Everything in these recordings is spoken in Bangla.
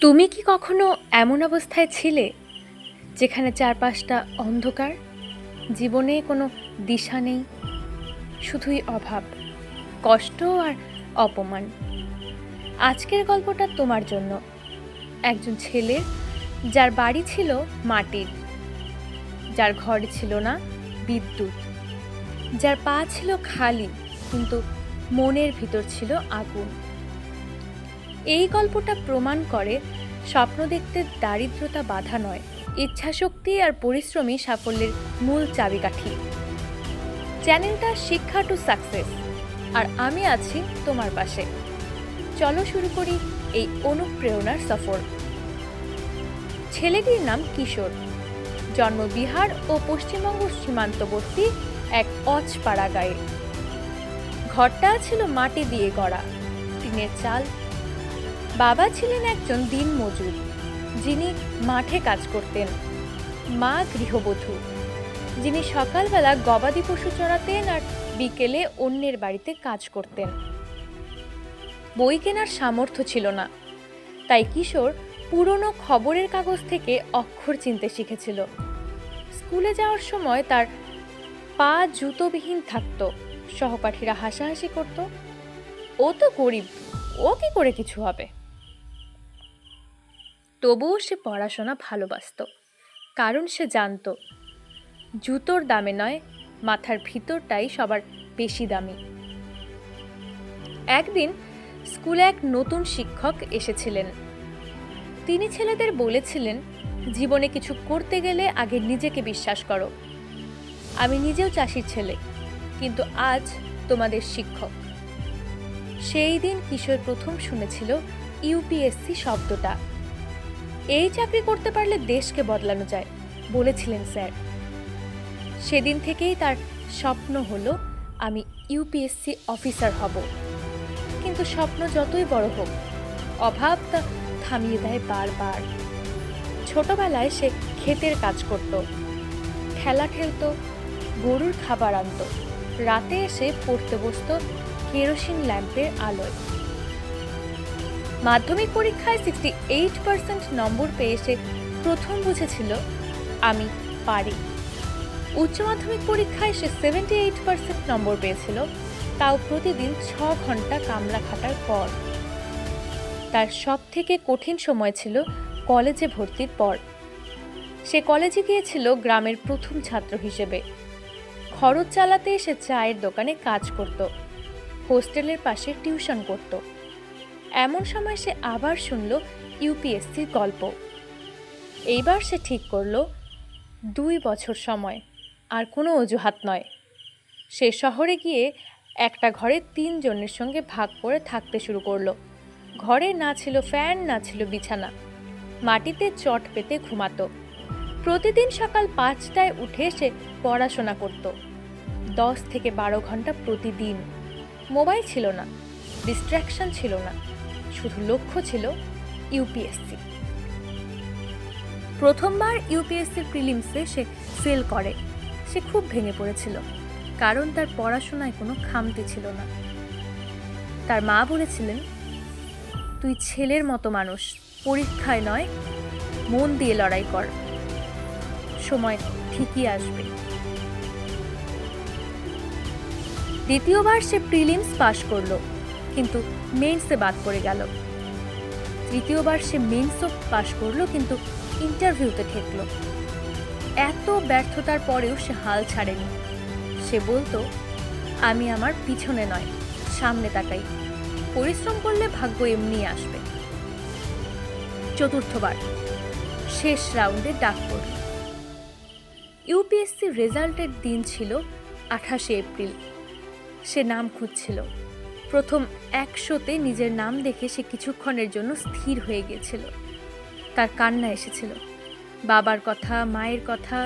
তুমি কি কখনো এমন অবস্থায় ছিলে যেখানে চারপাশটা অন্ধকার? জীবনে কোনো দিশা নেই, শুধুই অভাব, কষ্ট আর অপমান। আজকের গল্পটা তোমার জন্য। একজন ছেলে যার বাড়ি ছিল মাটির, যার ঘর ছিল না বিদ্যুৎ, যার পা ছিল খালি, কিন্তু মনের ভিতর ছিল আগুন। এই গল্পটা প্রমাণ করে স্বপ্ন দেখতে দারিদ্রতা বাধা নয়, ইচ্ছাশক্তি আর পরিশ্রমই সাফল্যের মূল চাবিকাঠি। চ্যানেলটা শিক্ষা টু সাকসেস, আর আমি আছি তোমার পাশে। চলো শুরু করি এই অনুপ্রেরণার সফর। ছেলেটির নাম কিশোর। জন্ম বিহার ও পশ্চিমবঙ্গ সীমান্তবর্তী এক অচপাড়া গায়ে। ঘরটা ছিল মাটি দিয়ে গড়া, টিনের চাল বাবা ছিলেন একজন দিনমজুর যিনি মাঠে কাজ করতেন। মা গৃহবধূ, যিনি সকালবেলা গবাদি পশু চড়াতেন আর বিকেলে অন্যের বাড়িতে কাজ করতেন। বই কেনার সামর্থ্য ছিল না, তাই কিশোর পুরনো খবরের কাগজ থেকে অক্ষর চিনতে শিখেছিল। স্কুলে যাওয়ার সময় তার পা জুতোবিহীন থাকত, সহপাঠীরা হাসাহাসি করত। ও তো গরিব, ও কি করে কিছু হবে? তবুও সে পড়াশোনা ভালোবাসত, কারণ সে জানতো জুতোর দামে নয়, মাথার ভিতরটাই সবার বেশি দামি। একদিন স্কুলে এক নতুন শিক্ষক এসেছিলেন। তিনি ছেলেদের বলেছিলেন, জীবনে কিছু করতে গেলে আগে নিজেকে বিশ্বাস করো। আমি নিজেও চাষির ছেলে, কিন্তু আজ তোমাদের শিক্ষক। সেই দিন কিশোর প্রথম শুনেছিল ইউপিএসসি শব্দটা। এই চাকরি করতে পারলে দেশকে বদলানো যায়, বলেছিলেন স্যার। সেদিন থেকেই তার স্বপ্ন হলো, আমি ইউপিএসসি অফিসার হব। কিন্তু স্বপ্ন যতই বড় হোক, অভাব তা থামিয়ে দেয় বারবার। ছোটবেলায় সে ক্ষেতের কাজ করত। খেলা খেলতো, গরুর খাবার আনতো। রাতে এসে পড়তে বসতো কেরোসিন ল্যাম্পের আলোয়। মাধ্যমিক পরীক্ষায় সিক্সটি এইট পার্সেন্ট নম্বর পেয়ে সে প্রথম বুঝেছিল, আমি পারি। উচ্চ মাধ্যমিক পরীক্ষায় সে সেভেন্টি এইট পার্সেন্ট নম্বর পেয়েছিল, তাও প্রতিদিন ছ ঘণ্টা কামলা খাটার পর। তার সব থেকে কঠিন সময় ছিল কলেজে ভর্তির পর। সে কলেজে গিয়েছিল গ্রামের প্রথম ছাত্র হিসেবে। খরচ চালাতে সে চায়ের দোকানে কাজ করত, হোস্টেলের পাশে টিউশন করত। এমন সময় সে আবার শুনল ইউপিএসসির গল্প। এইবার সে ঠিক করল, দুই বছর সময়, আর কোনো অজুহাত নয়। সে শহরে গিয়ে একটা ঘরে তিনজনের সঙ্গে ভাগ করে থাকতে শুরু করল। ঘরে না ছিল ফ্যান, না ছিল বিছানা। মাটিতে চট পেতে ঘুমাতো। প্রতিদিন সকাল পাঁচটায় উঠে সে পড়াশোনা করত। দশ থেকে বারো ঘণ্টা প্রতিদিন। মোবাইল ছিল না ডিস্ট্র্যাকশন ছিল না। শুধু লক্ষ্য ছিল ইউপিএসসি। প্রথমবার ইউপিএসসির প্রিলিমসে সে ফেল করে। সে খুব ভেঙে পড়েছিল, কারণ তার পড়াশোনায় কোনো খামতি ছিল না। তার মা বলেছিলেন, তুই ছেলের মতো মানুষ, পরীক্ষায় নয়, মন দিয়ে লড়াই কর। সময় ঠিকই আসবে। দ্বিতীয়বার সে প্রিলিমস পাশ করল। কিন্তু মেন্সে বাদ পড়ে গেল। তৃতীয়বার সে মেন্সও পাশ করল কিন্তু ইন্টারভিউতে ঠেকলো। এত ব্যর্থতার পরেও সে হাল ছাড়েনি। সে বলতো, আমি আমার পিছনে নয়, সামনে তাকাই। পরিশ্রম করলে ভাগ্য এমনি আসবে। চতুর্থবার, শেষ রাউন্ডে ডাক পড়ল। ইউপিএসসি রেজাল্টের দিন ছিল আঠাশে এপ্রিল। সে নাম খুঁজছিল। প্রথম একশোতে নিজের নাম দেখে সে কিছুক্ষণের জন্য স্থির হয়ে গিয়েছিল তার কান্না এসেছিল। বাবার কথা, মায়ের কথা,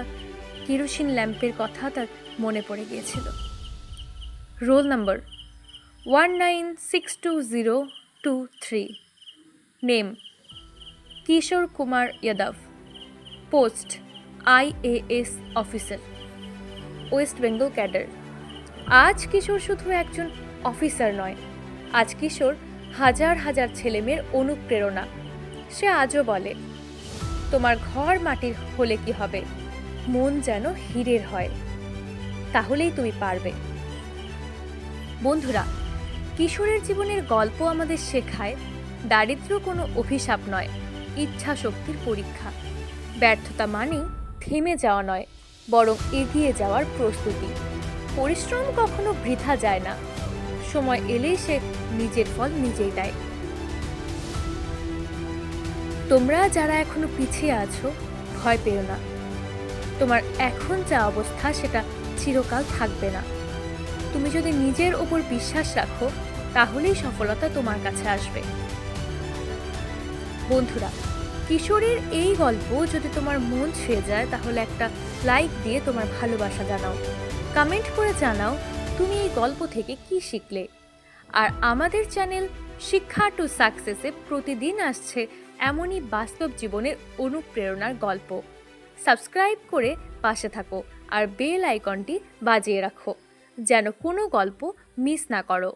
কেরোসিন ল্যাম্পের কথা তার মনে পড়ে গিয়েছিল। Roll number one nine six two zero two three. Name Kishore Kumar Yadav post IAS officer. West Bengal cadre. আজ কিশোর শুধু একজন অফিসার নয়। আজ কিশোর হাজার হাজার ছেলেমেয়ের অনুপ্রেরণা। সে আজও বলে, তোমার ঘর মাটির হলে কি হবে? মন যেন হীরের হয়। তাহলেই তুমি পারবে। বন্ধুরা, কিশোরের জীবনের গল্প আমাদের শেখায়, দারিদ্র কোনো অভিশাপ নয় ইচ্ছা শক্তির পরীক্ষা। ব্যর্থতা মানেই থেমে যাওয়া নয়, বরং এগিয়ে যাওয়ার প্রস্তুতি। পরিশ্রম কখনো বৃথা যায় না। সময় এলেই সে নিজের ফল নিজেই দেয়। তোমরা যারা এখনও পিছিয়ে আছো, ভয় পেও না। তোমার এখন যা অবস্থা, সেটা চিরকাল থাকবে না। তুমি যদি নিজের ওপর বিশ্বাস রাখো, তাহলেই সফলতা তোমার কাছে আসবে। বন্ধুরা, কিশোরের এই গল্প যদি তোমার মন ছুঁয়ে যায়, তাহলে একটা লাইক দিয়ে তোমার ভালোবাসা জানাও। কমেন্ট করে জানাও তুমি এই গল্প থেকে কি শিখলে? আর আমাদের চ্যানেল শিক্ষা টু সাকসেসে প্রতিদিন আসছে এমনই বাস্তব জীবনের অনুপ্রেরণার গল্প। সাবস্ক্রাইব করে পাশে থাকো আর বেল আইকনটি বাজিয়ে রাখো, যেন কোনো গল্প মিস না করো।